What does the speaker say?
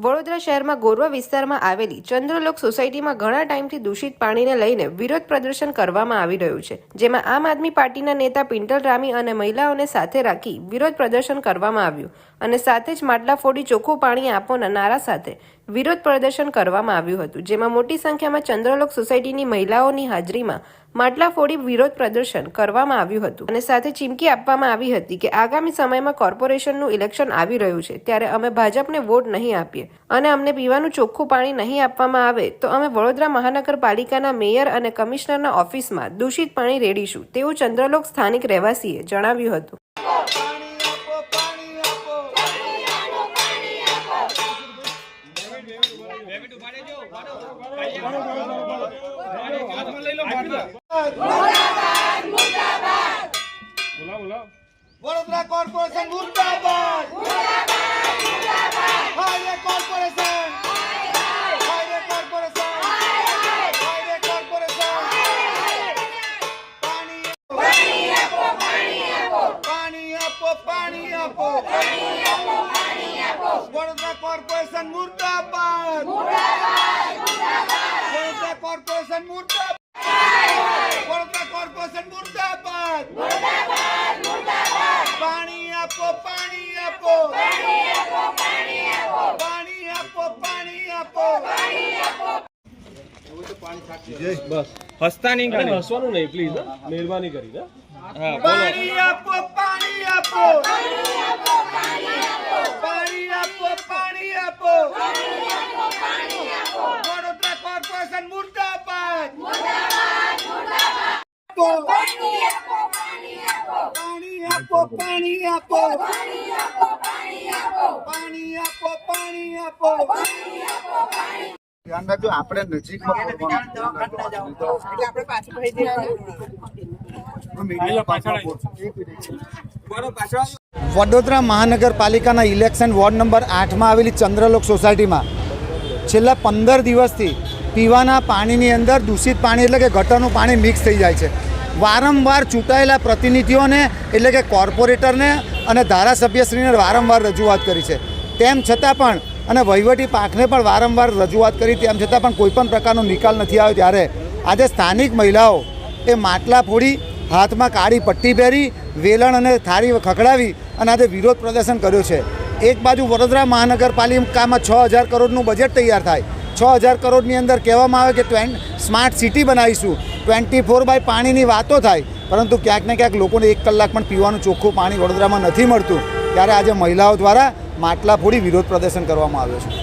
વડોદરા શહેરમાં ગોરવા વિસ્તારમાં આવેલી ચંદ્રલોક સોસાયટીમાં ઘણા ટાઈમથી દૂષિત પાણીને લઈને વિરોધ પ્રદર્શન કરવામાં આવી રહ્યું છે, જેમાં આમ આદમી પાર્ટીના નેતા પિન્ટલ રામી અને મહિલાઓને સાથે રાખી વિરોધ પ્રદર્શન કરવામાં આવ્યું અને સાથે જ માટલા ફોડી ચોખ્ખું પાણી આપોના નારા સાથે વિરોધ પ્રદર્શન કરવામાં આવ્યું હતું, જેમાં મોટી સંખ્યામાં ચંદ્રલોક સોસાયટીની મહિલાઓની હાજરીમાં માટલા ફોડી વિરોધ પ્રદર્શન કરવામાં આવ્યું હતું. અને સાથે ચીમકી આપવામાં આવી હતી કે આગામી સમયમાં કોર્પોરેશનનું ઇલેક્શન આવી રહ્યું છે, ત્યારે અમે ભાજપને વોટ નહીં આપીએ અને અમને પીવાનું ચોખ્ખું પાણી નહીં આપવામાં આવે, તો અમે વડોદરા મહાનગરપાલિકાના મેયર અને કમિશનરના ઓફિસમાં દૂષિત પાણી રેડીશું, તેવું ચંદ્રલોક સ્થાનિક રહેવાસીએ જણાવ્યું હતું. Vadodara corporation મુર્દાબાદ highway corporation highway corporation highway corporation પાણી પાણી આપો પાણી આપો વડોદરા કોર્પોરેશન મુર્દાબાદ વડોદરા કોર્પોરેશન મુર્દાબાદ વડોદરા કોર્પોરેશન મુર્દાબાદ પાણી આપો પાણી આપો પાણી આપો પાણી આપો હસતા નહીં હસવાનું નહીં પ્લીઝ મહેરબાની કરીને. પાણી આપો પાણી આપો પાણી આપો પાણી આપો પાણી આપો. પાણી આપો પાણી આપો. ધ્યાન રાખજો આપણે નજીકમાં પડવાનું. વડોદરા મહાનગરપાલિકાના ઇલેક્શન વોર્ડ નંબર આઠમાં આવેલી ચંદ્રલોક સોસાયટીમાં છેલ્લા પંદર દિવસથી પીવાના પાણીની અંદર દૂષિત પાણી એટલે કે ગટરનું પાણી મિક્સ થઈ જાય છે. વારંવાર ચૂંટાયેલા પ્રતિનિધિઓને, એટલે કે કોર્પોરેટરને અને ધારાસભ્યશ્રીને વારંવાર રજૂઆત કરી છે. તેમ છતાં પણ, અને વહીવટી પાંખને પણ વારંવાર રજૂઆત કરી, તેમ છતાં પણ કોઈપણ પ્રકારનો નિકાલ નથી આવ્યો. ત્યારે આજે સ્થાનિક મહિલાઓ એ માટલા ફોડી, હાથમાં કાળી પટ્ટી પહેરી, વેલણ અને થાળી ખખડાવી અને આજે વિરોધ પ્રદર્શન કર્યો છે. એક બાજુ વડોદરા મહાનગરપાલિકામાં છ હજાર કરોડનું બજેટ તૈયાર થાય. છ હજાર કરોડની અંદર કહેવામાં આવે કે ટ્વેન સ્માર્ટ સિટી બનાવીશું. ટ્વેન્ટી ફોર બાય પાણીની વાતો થાય, પરંતુ ક્યાંક ને ક્યાંક લોકોને એક કલાક પણ પીવાનું ચોખ્ખું પાણી વડોદરામાં નથી મળતું. ત્યારે આજે મહિલાઓ દ્વારા માટલા ફોડી વિરોધ પ્રદર્શન કરવામાં આવ્યો છે.